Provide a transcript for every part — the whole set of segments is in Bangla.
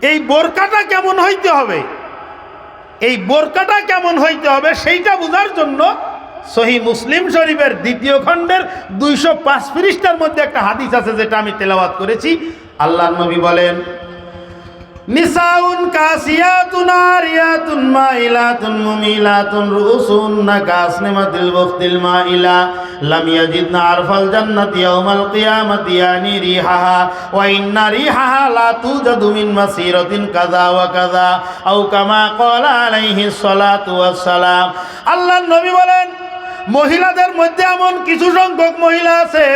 এই বোরকাটা কেমন হইতে হবে? এই বোরকাটা কেমন হইতে হবে সেইটা বোঝার জন্য সহি মুসলিম শরীফের দ্বিতীয় খণ্ডের দুইশো পাঁচ পৃষ্ঠার মধ্যে একটা হাদিস আছে যেটা আমি তেলাওয়াত করেছি। আল্লাহ নবী বলেন নিসাউন কাসিয়াতুন আরিয়াতুন মাইলাতুন মুমিলাতুন রুসুন্না কাসনিমাতিল বুখতিল মাইলা লাম ইয়াজিদনা আরফাল জান্নাতি ইয়াউমাল কিয়ামাতি ইয়ানি রিহাহা ওয়া ইন্না রিহাহা লা তুজাদু মিন মাসিরাতিন কাযা ওয়া কাযা আও কামা ক্বালা আলাইহিস সালাতু ওয়াস সালাম আল্লাহর নবী বলেন, মহিলাদের মধ্যে এমন কিছু সংখ্যক মহিলা আছে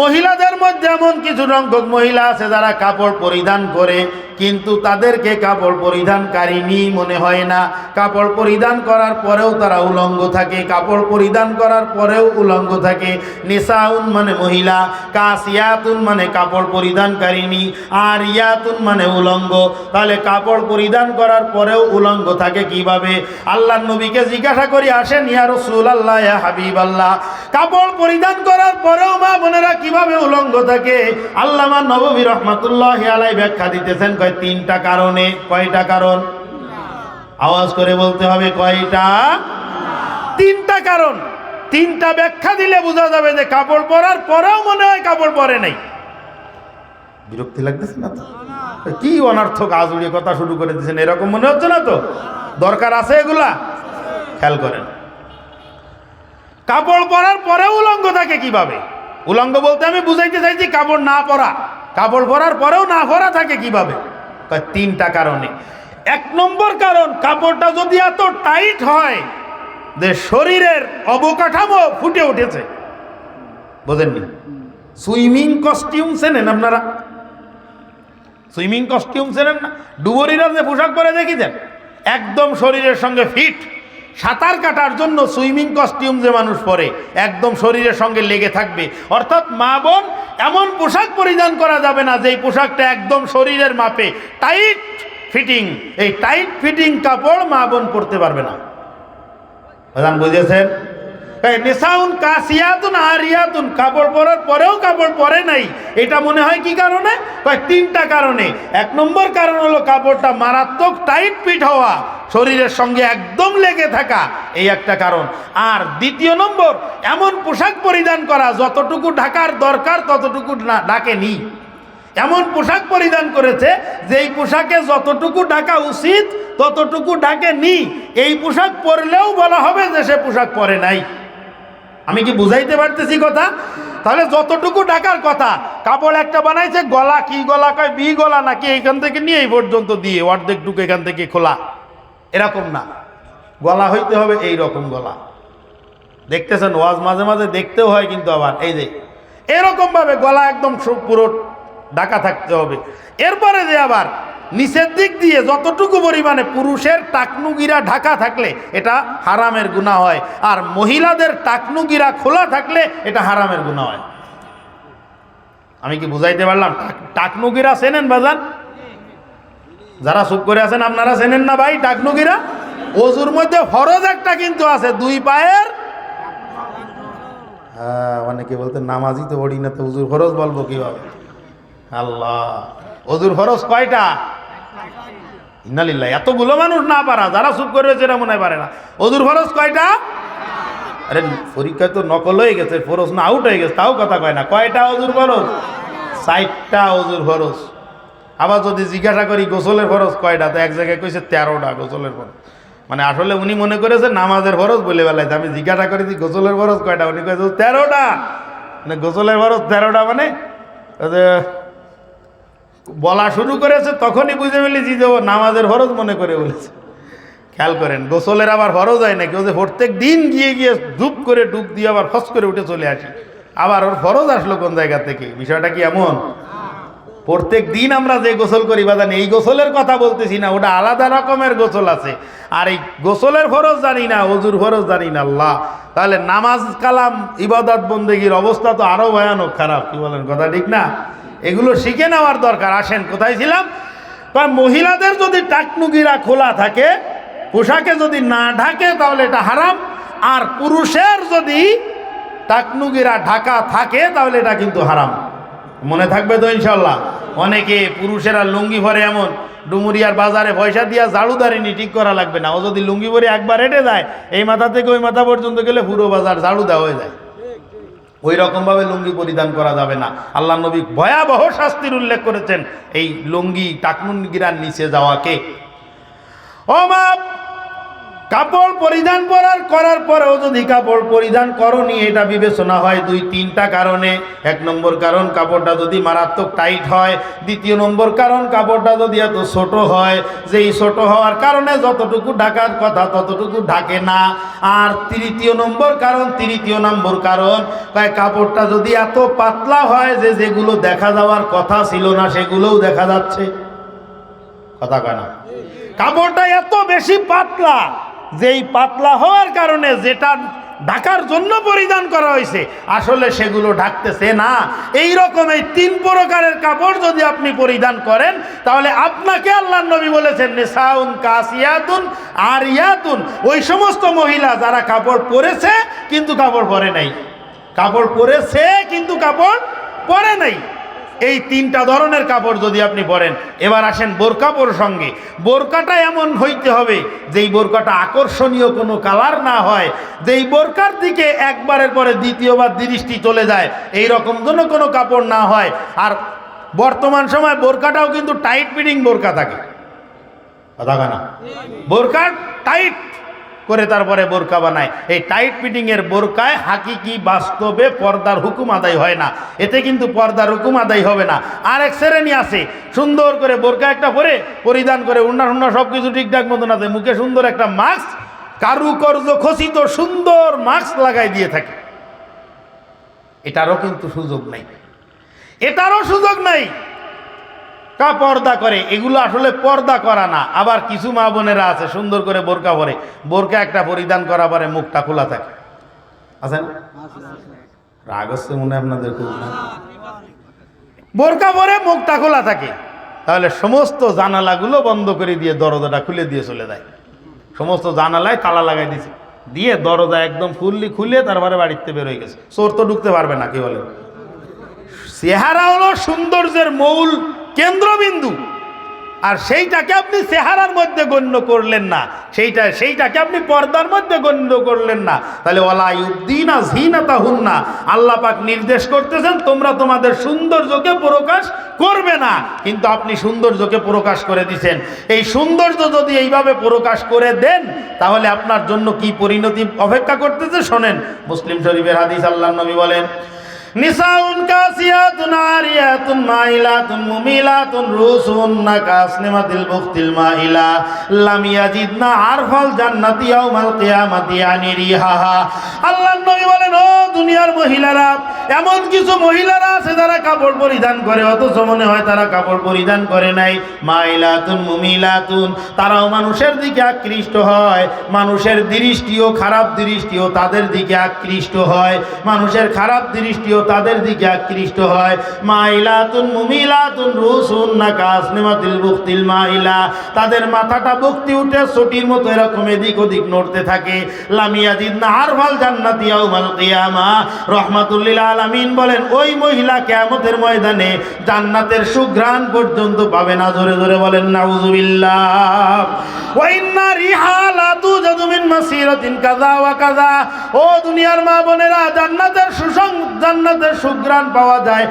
মহিলাদের মধ্যে এমন কিছু সংখ্যক মহিলা আছে যারা কাপড় পরিধান করে, কিন্তু তাদেরকে কাপড় পরিধানকারিনী মনে হয় না। কাপড় পরিধান করার পরেও তারা উলঙ্গ থাকে, কাপড় পরিধান করার পরেও উলঙ্গ থাকে। নিসাউন মানে মহিলা, কাসিয়াতুন মানে কাপড় পরিধানকারিনী আর ইয়াতুন মানে উলঙ্গ। তাহলে কাপড় পরিধান করার পরেও উলঙ্গ থাকে কীভাবে? আল্লাহ নবীকে জিজ্ঞাসা করি, আসেন ইয়া রসুল আল্লাহ হাবিব আল্লাহ কাপড় পরিধান করার পরেও মা বোনেরা কীভাবে উলঙ্গ থাকে? আল্লামা নবী রহমাতুল্লাহ আলাই ব্যাখ্যা দিতেছেন, কয় তিনটা কারণে। কয়টা কারণ? আওয়াজ করে বলতে হবে, কয়টা? তিনটা কারণ। তিনটা ব্যাখ্যা দিলে বোঝা যাবে যে কাপড় পরার পরেও মনে হয় কাপড় পরে নাই। বিরক্তি লাগতেছে না তো? কি অনার্থক আজুড়িয়ে কথা শুরু করে দিয়েছেন, এরকম মনে হচ্ছে না তো? দরকার আছে এগুলা? খেয়াল করেন। কাপড় পরার পরেও উলঙ্গ থাকে কীভাবে? উলঙ্গ বলতে আমি বুঝাইতে চাইছি কাপড় না পরা। কাপড় পরার পরেও না পরা থাকে কীভাবে? তিনটা কারণে। এক নম্বর কারণ, কাপড়টা যদি এত টাইট হয়, যে শরীরের অবকাঠামো ফুটে উঠেছে। বোঝেননি? সুইমিং কস্টিউম চেনেন আপনারা? সুইমিং কস্টিউম চেনেন না? ডুবরিরা যে পোশাক পরে দেখেছেন একদম শরীরের সঙ্গে ফিট। সাঁতার কাটার জন্য সুইমিং কস্টিউম যে মানুষ পরে, একদম শরীরের সঙ্গে লেগে থাকবে। অর্থাৎ মা বোন, এমন পোশাক পরিধান করা যাবে না যে পোশাকটা একদম শরীরের মাপে টাইট ফিটিং। এই টাইট ফিটিং কাপড় মা বোন পরতে পারবে না। বুঝেছেন? এই নেশাউন কাসিয়াতুন আরিয়াতুন, কাপড় পরার পরেও কাপড় পরে নাই। এটা মনে হয় কি কারণে? কয়, তিনটা কারণে। এক নম্বর কারণ হলো কাপড়টা মারাত্মক টাইট ফিট হওয়া, শরীরের সঙ্গে একদম লেগে থাকা, এই একটা কারণ। আর দ্বিতীয় নম্বর, এমন পোশাক পরিধান করা যতটুকু ঢাকার দরকার ততটুকু ডাকেনি এমন পোশাক পরিধান করেছে যেই পোশাকে যতটুকু ঢাকা উচিত ততটুকু ঢাকে নি এই পোশাক পরলেও বলা হবে যে সে পোশাক পরে নাই। আমি কি বুঝাইতে পারতেছি কথা? তাহলে যতটুকু ডাকার কথা, কাপড় একটা বানাইছে, গলা কি গলা কয়, বি গলা নাকি এখান থেকে নিয়ে এই পর্যন্ত দিয়ে, অর্ধেক টুকু এখান থেকে খোলা। এরকম না। গলা হইতে হবে এই রকম গলা। দেখতেছেন, ওয়াজ মাঝে মাঝে দেখতেও হয় কিন্তু আবার, এই যে, এরকমভাবে গলা একদম পুরো ঢাকা থাকতে হবে। এরপরে যে আবার নিচের দিক দিয়ে যতটুকু পরিমাণে পুরুষের টাকনুগিরা ঢাকা থাকলে এটা হারামের গুণা হয়, আর মহিলাদের টাকনুগিরা খোলা থাকলে এটা হারামের গুণা হয়। আমি কি বুঝাইতে পারলাম? টাকনুগিরা চেনেন বাজান? যারা চুপ করে আছেন, আপনারা চেনেন না ভাই টাকনুগিরা? অজুর মধ্যে ফরজ একটা কিন্তু আছে, দুই পায়ের। হ্যাঁ অনেকে বলতে নামাজই তো পড়ি না তো হুজুর ফরজ বলব কীভাবে? আল্লাহ। অজুর ফরজ কয়টা? ইন্নালিল্লাহ। এতগুলো মানুষ না পারা, যারা চুপ করে রয়েছে এরা মনে পারে না। অজুর ফরজ কয়টা? আরে পরীক্ষায় তো নকল হয়ে গেছে, ফরজ না আউট হয়ে গেছে, তাও কথা কয় না। কয়টা অজুর ফরজ? ষাটটা অজুর ফরজ। আবার যদি জিজ্ঞাসা করি, গোসলের ফরজ কয়টা? তো এক জায়গায় কইছে তেরোটা গোসলের ফরজ। মানে আসলে উনি মনে করেছে নামাজের ফরজ বলে বেলায়। আমি জিজ্ঞাসা করেছি গোসলের ফরজ কয়টা? উনি কয়েছে তেরোটা। মানে গোসলের ফরজ তেরোটা মানে? বলা শুরু করেছে, তখনই বুঝে ফেলেছি যে ও নামাজের ফরজ মনে করে বলেছে। খেয়াল করেন, গোসলের আবার ফরজ হয় নাকি? ও যে প্রত্যেক দিন গিয়ে গিয়ে ডুব করে ডুব দিয়ে আবার ফস করে উঠে চলে আসি। আবার ওর ফরজ আসলো কোন জায়গা থেকে? বিষয়টা কি এমন? প্রত্যেক দিন আমরা যে গোসল করি বাদান এই গোসলের কথা বলতেছি না, ওটা আলাদা রকমের গোসল আছে। আর এই গোসলের ফরজ জানি না, অজুর ফরজ জানি না, আল্লাহ। তাহলে নামাজ কালাম, ইবাদত, বন্দেগীর অবস্থা তো আরও ভয়ানক, খারাপ, কি বলেন, কথা ঠিক না? এগুলো শিখে নেওয়ার দরকার। আসেন, কোথায় ছিলাম? মহিলাদের যদি টাকনুগিরা খোলা থাকে, পোশাকে যদি না ঢাকে তাহলে এটা হারাম। আর পুরুষের যদি টাকনুগিরা ঢাকা থাকে, তাহলে এটা কিন্তু হারাম। মনে থাকবে তো ইনশাল্লাহ অনেকে পুরুষেরা লুঙ্গি ভরে এমন, ডুমুরিয়ার বাজারে পয়সা দিয়া ঝাড়ুদারিনি ঠিক করা লাগবে না। ও যদি লুঙ্গি ভরে একবার হেঁটে যায়, এই মাথা থেকে ওই মাথা পর্যন্ত গেলে পুরো বাজার ঝাড়ু দেওয়া হয়ে যায়। ওই রকমভাবে লুঙ্গি পরিধান করা যাবে না। আল্লাহ নবী ভয়াবহ শাস্তির উল্লেখ করেছেন এই লুঙ্গি টাকনুনগিরার নিচে যাওয়াকে। কাপড় পরিধান করার করার পরেও যদি কাপড় পরিধান করনি, এটা বিবেচনা হয় দুই তিনটা কারণে। এক নম্বর কারণ, কাপড়টা যদি মারাত্মক টাইট হয়। দ্বিতীয় নম্বর কারণ, কাপড়টা যদি এত ছোট হয় যে এই ছোট হওয়ার কারণে যতটুকু ঢাকার কথা ততটুকু ঢাকে না। আর তৃতীয় নম্বর কারণ, তৃতীয় নম্বর কারণ তাই কাপড়টা যদি এত পাতলা হয় যে যেগুলো দেখা যাওয়ার কথা ছিল না, সেগুলোও দেখা যাচ্ছে। কথা কয় কাপড়টা এত বেশি পাতলা যেই পাতলা হওয়ার কারণে যেটা ঢাকার জন্য পরিধান করা হয়েছে, আসলে সেগুলো ঢাকতেছে না। এই রকম এই তিন প্রকারের কাপড় যদি আপনি পরিধান করেন, তাহলে আপনাকে আল্লাহ নবী বলেছেন, নিসাউন কাসিয়াতুন আর ইয়াতুন ওই সমস্ত মহিলা যারা কাপড় পরেছে, কিন্তু কাপড় পরে নাই। কাপড় পরেছে, কিন্তু কাপড় পরে নাই। এই তিনটা ধরনের কাপড় যদি আপনি পরেন, এবার আসেন বোরকা সঙ্গে। বোরকাটা এমন হইতে হবে, যেই বোরকাটা আকর্ষণীয় কোনো কালার না হয়, যেই বোরকার দিকে একবারের পরে দ্বিতীয়বার দৃষ্টি চলে যায়, এই রকম যেন কোনো কাপড় না হয়। আর বর্তমান সময় বোরকাটাও কিন্তু টাইট ফিটিং বোরকা থাকে। কথা না? বোরকা টাইট করে তারপরে বোরকা বানায়। এই টাইট ফিটিংয়ের বোরকায় হাকিকি বাস্তবে পর্দার হুকুম আদায় হয় না। এতে কিন্তু পর্দার হুকুম আদায় হবে না। আর এক শ্রেণি আছে, সুন্দর করে বোরকা একটা পরে পরিধান করে, উন্না উন্না সব কিছু ঠিকঠাক মতন আছে। মুখে সুন্দর একটা মাস্ক কারুকর্য খচিত সুন্দর মাস্ক লাগাই দিয়ে থাকে। এটারও কিন্তু সুযোগ নাই। এটারও সুযোগ নাই। কা পর্দা করে? এগুলো আসলে পর্দা করা না। আবার কিছু মা বোনেরা আছে, সুন্দর করে বোরকা পরে। বোরকা একটা পরিধান করা পরে মুখটা খোলা থাকে। আছে না? রাগ হচ্ছে মনে আপনাদের খুব। বোরকা পরে মুখটা খোলা থাকে। তাহলে সমস্ত জানালাগুলো বন্ধ করে দিয়ে দরজাটা খুলে দিয়ে চলে যায়। সমস্ত জানালায় তালা লাগাই দিয়েছে দিয়ে দরজা একদম ফুললি খুলে তারপরে বাড়িতে বেরোয় গেছে। চোর তো ঢুকতে পারবে না, কি বলে চেহারা হলো সৌন্দর্যের মূল কেন্দ্রবিন্দু। আর সেইটাকে আপনি চেহারার মধ্যে গণ্য করলেন না। সেইটা, সেইটাকে আপনি পর্দার মধ্যে গণ্য করলেন না। তাহলে ওলা ইউদ্দিনা ঝিনাতা হুন্না আল্লাহ পাক নির্দেশ করতেছেন, তোমরা তোমাদের সৌন্দর্যকে প্রকাশ করবে না। কিন্তু আপনি সৌন্দর্যকে প্রকাশ করে দিছেন। এই সৌন্দর্য যদি এইভাবে প্রকাশ করে দেন, তাহলে আপনার জন্য কি পরিণতি অপেক্ষা করতেছে? শোনেন, মুসলিম শরীফের হাদিস আল্লাহ নবী বলেন নিসাউন কাসিয়াতুন আরিয়াতুন মাইলাতুন মুমিলাতুন রুসুন কাসনিমাতিল বুখতিল মাইলা। লাম ইয়াজিদনা আরফাল জান্নাতি ইয়াউমাল কিয়ামাতি আনি রিহাহা আল্লাহর নবী বলেন, ও দুনিয়ার মহিলারা, এমন কিছু মহিলারা আছে যারা কাপড় পরিধান করে, অথচ মনে হয় তারা কাপড় পরিধান করে নাই। মাইলাতুন মুমিলাতুন, তারাও মানুষের দিকে আকৃষ্ট হয়। মানুষের দৃষ্টিও খারাপ দৃষ্টিও তাদের দিকে আকৃষ্ট হয়। মানুষের খারাপ দৃষ্টিও তাদের দিকে আকৃষ্ট হয়। মাইলাতুন মুমিলাতুন রুসুন না কাসনিমাতিল বুক্তিল মাইলা, তাদের মাথাটা বক্তি উঠে ছটির মতো এরকম এদিক ওদিক নড়তে থাকে। লামিয়াজিদ না আরভাল জান্নাতি ইয়াউমাল কিয়ামা। রহমাতুল্লিল আলামিন বলেন, ওই মহিলা কিয়ামতের ময়দানে জান্নাতের সুঘ্রাণ পর্যন্ত পাবে না। জোরে জোরে বলেন ও দুনিয়ার মা বোনেরা, জান্নাতের জান্নাতের পাওয়া যায়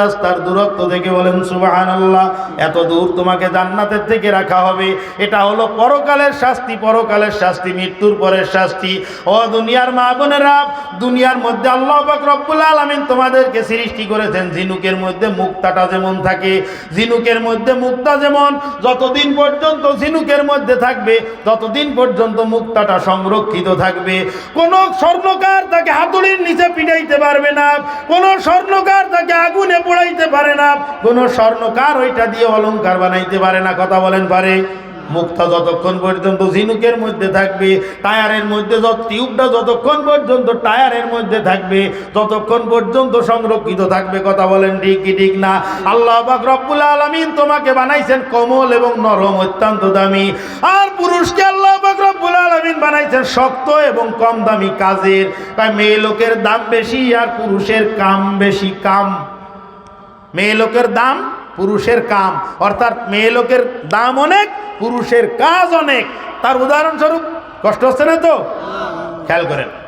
রাস্তার দূরত্ব থেকে বলেন, সুবহানাল্লাহ, এত দূর তোমাকে জান্নাতের থেকে রাখা হবে। এটা হলো পরকালের শাস্তি পরকালের শাস্তি, মৃত্যুর পরের শাস্তি। ও দুনিয়ার মা বোনেরা দুনিয়ার মধ্যে আল্লাহ রব্বুল আলামিন তোমাদেরকে সৃষ্টি করেছেন। ঝিনুকের মধ্যে মুক্তাটা যেমন থাকে, ঝিনুকের মধ্যে মুক্তা যেমন, যতদিন পর্যন্ত ঝিনুকের মধ্যে থাকবে, ততদিন পর্যন্ত মুক্তাটা সংরক্ষিত থাকবে। কোন স্বর্ণকার তাকে হাতুড়ির নিচে পিটাইতে পারবে না, কোন স্বর্ণকার তাকে আগুনে পোড়াইতে পারে না, কোন স্বর্ণকার ওইটা দিয়ে অলংকার বানাইতে পারে না, কথা বলেন পারে? মুক্তা যতক্ষণ পর্যন্ত ঝিনুকের মধ্যে থাকবে, টায়ারের মধ্যে যত টিউবটা যতক্ষণ পর্যন্ত টায়ারের মধ্যে থাকবে, ততক্ষণ পর্যন্ত সংরক্ষিত থাকবে, কথা বলেন ঠিক কি ঠিক না? আল্লাহ রব্বুল আলামিন তোমাকে বানাইছেন কমল এবং নরম, অত্যন্ত দামি। আর পুরুষকে আল্লাহ রব্বুল আলামিন বানাইছেন শক্ত এবং কম দামি কাজের। তাই মেয়ে লোকের দাম বেশি আর পুরুষের কাম বেশি কাম। মেয়ে লোকের দাম পুরুষের কাম। অর্থাৎ মেয়ে লোকের দাম অনেক, পুরুষের কাজ অনেক। তার উদাহরণস্বরূপ, কষ্ট হচ্ছে না তো? খেয়াল করেন।